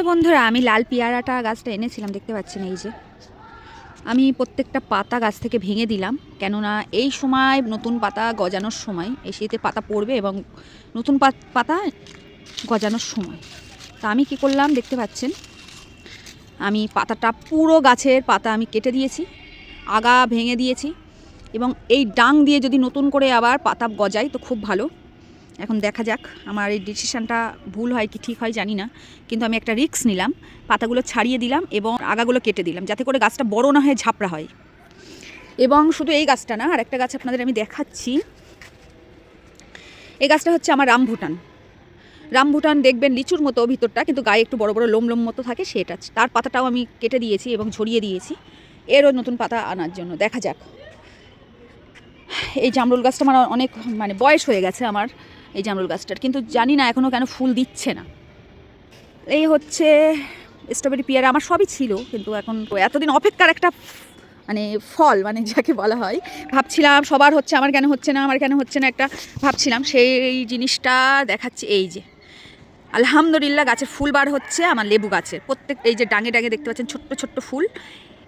তো বন্ধুরা, আমি লাল পেয়ারাটা গাছটা এনেছিলাম, দেখতে পাচ্ছেন এই যে। আমি প্রত্যেকটা পাতা গাছ থেকে ভেঙে দিলাম, কেননা এই সময়, নতুন পাতা গজানোর সময় এই শীতে পাতা পড়বে এবং নতুন পাত- গজানোর সময়। তা আমি কি করলাম, দেখতে পাচ্ছেন? আমি পাতাটা, পুরো গাছের পাতা আমি কেটে দিয়েছি, আগা ভেঙে দিয়েছি এবং এই ডাং দিয়ে যদি নতুন করে আবার পাতা গজায় তো খুব ভালো। এখন দেখা যাক, আমার এই ডিসিশানটা ভুল হয় কি ঠিক হয় জানি না, কিন্তু আমি একটা রিস্ক নিলাম, পাতাগুলো ছাড়িয়ে দিলাম এবং আগাগুলো কেটে দিলাম, যাতে করে গাছটা বড় না হয়ে ঝাপড়া হয়। এবং শুধু এই গাছটা না আর একটা গাছ আপনাদের আমি দেখাচ্ছি। এই গাছটা হচ্ছে আমার রামভুটান। রামভুটান দেখবেন লিচুর মতো ভিতরটা, কিন্তু গায়ে একটু বড় বড় লোম লোম মতো থাকে সেটা। তার পাতাটাও আমি কেটে দিয়েছি এবং ঝরিয়ে দিয়েছি। এরও নতুন পাতা আনার জন্য। দেখা যাক। এই জামরুল গাছটা আমার অনেক মানে বয়স হয়ে গেছে আমার এই জামরুল গাছটার। কিন্তু জানি না এখনও কেন ফুল দিচ্ছে না। এই হচ্ছে স্ট্রবেরি পিয়ারা আমার সবই ছিল, কিন্তু এখন এতদিন অপেক্ষার একটা মানে ফল মানে যাকে বলা হয়, ভাবছিলাম সবার হচ্ছে, আমার কেন হচ্ছে না, আমার কেন হচ্ছে না একটা ভাবছিলাম, সেই জিনিসটা দেখাচ্ছি, এই যে। আলহামদুলিল্লাহ গাছের ফুল বার হচ্ছে, আমার লেবু গাছের। প্রত্যেক, এই যে ডাঙে ডাঙে দেখতে পাচ্ছেন, ছোট্ট ছোট্ট ফুল।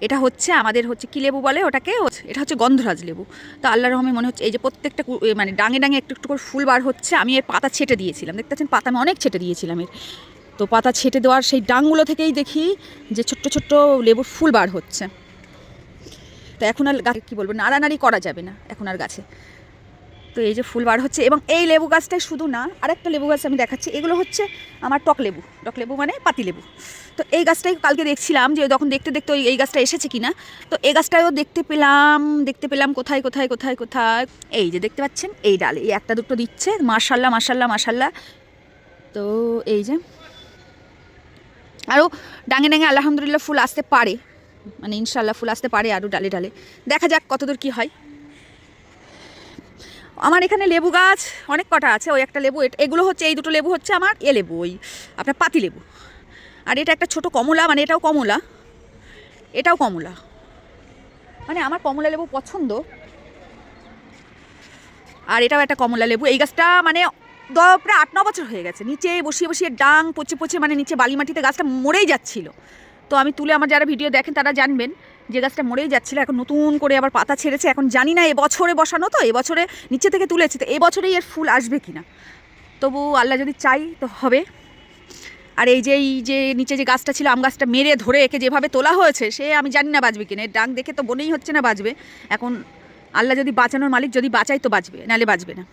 এটা হচ্ছে আমাদের হচ্ছে কি লেবু বলে ওটাকে? এটা হচ্ছে গন্ধরাজ লেবু। তো আল্লাহ রহমে মনে হচ্ছে, এই যে প্রত্যেকটা মানে ডাঙে ডাঙে একটু একটু করে ফুল বার হচ্ছে, আমি এর পাতা ছেটে দিয়েছিলাম। দেখতে পাচ্ছেন, পাতা আমি অনেক ছেটে দিয়েছিলাম এর। তো পাতা ছেটে দেওয়ার সেই ডাঙগুলো থেকেই দেখি যে ছোট্ট ছোট্ট লেবুর ফুল বার হচ্ছে। তো এখন আর গাছে কী বলব, নাড়ানাড়ি করা যাবে না এখন আর গাছে। তো এই যে ফুল বার হচ্ছে এবং এই লেবু গাছটাই শুধু না, আরেকটা লেবু গাছ আমি দেখাচ্ছি। এগুলো হচ্ছে আমার টক লেবু। টক লেবু মানে পাতি লেবু। তো এই গাছটাই কালকে দেখছিলাম যে তখন দেখতে দেখতে ওই এই গাছটা এসেছে কিনা, তো এই গাছটাও দেখতে পেলাম দেখতে পেলাম কোথায় কোথায় কোথায় কোথায়? এই যে দেখতে পাচ্ছেন, এই ডাল, এই একটা দুটো দিচ্ছে। মার্শাল্লাহ মার্শাল্লাহ মার্শাল্লাহ তো এই যে আরও ডাঙে ডাঙে আলহামদুলিল্লাহ ফুল আসতে পারে। মানে ইনশাল্লাহ ফুল আসতে পারে আরও ডালে ডালে। দেখা যাক কতদূর কী হয়। আমার এখানে লেবু গাছ অনেক কটা আছে, ওই একটা লেবু এগুলো হচ্ছে, এই দুটো লেবু হচ্ছে আমার এ লেবু, ওই আপনার পাতি লেবু। আর এটা একটা ছোট কমলা মানে এটাও কমলা এটাও কমলা। মানে আমার কমলা লেবু পছন্দ। আর এটাও একটা কমলা লেবু, এই গাছটা মানে প্রায় আট, ন বছর হয়ে গেছে, নিচে বসিয়ে বসিয়ে ডাং, পচে পচে মানে নিচে বালি মাটিতে গাছটা মরেই যাচ্ছিল। তো আমি তুলে আমার যারা ভিডিও দেখেন তারা জানবেন যে গাছটা মরেই যাচ্ছিল, এখন নতুন করে আবার পাতা ছেড়েছে, এখন জানি না এবছরে বসানো তো এবছরে নিচে থেকে তুলেছি, তো এবছরেই এর ফুল আসবে কি না তবু আল্লাহ যদি চাই তো হবে। আর এই যে এই যে নিচে যে গাছটা ছিল, আম গাছটা মেরে ধরে একে যেভাবে তোলা হয়েছে, সে আমি জানি না বাঁচবে কিনা, এর ডাক দেখে তো বনেই হচ্ছে না বাঁচবে। এখন আল্লাহ যদি বাঁচানোর মালিক যদি বাঁচাই তো বাঁচবে, নাহলে বাঁচবে না।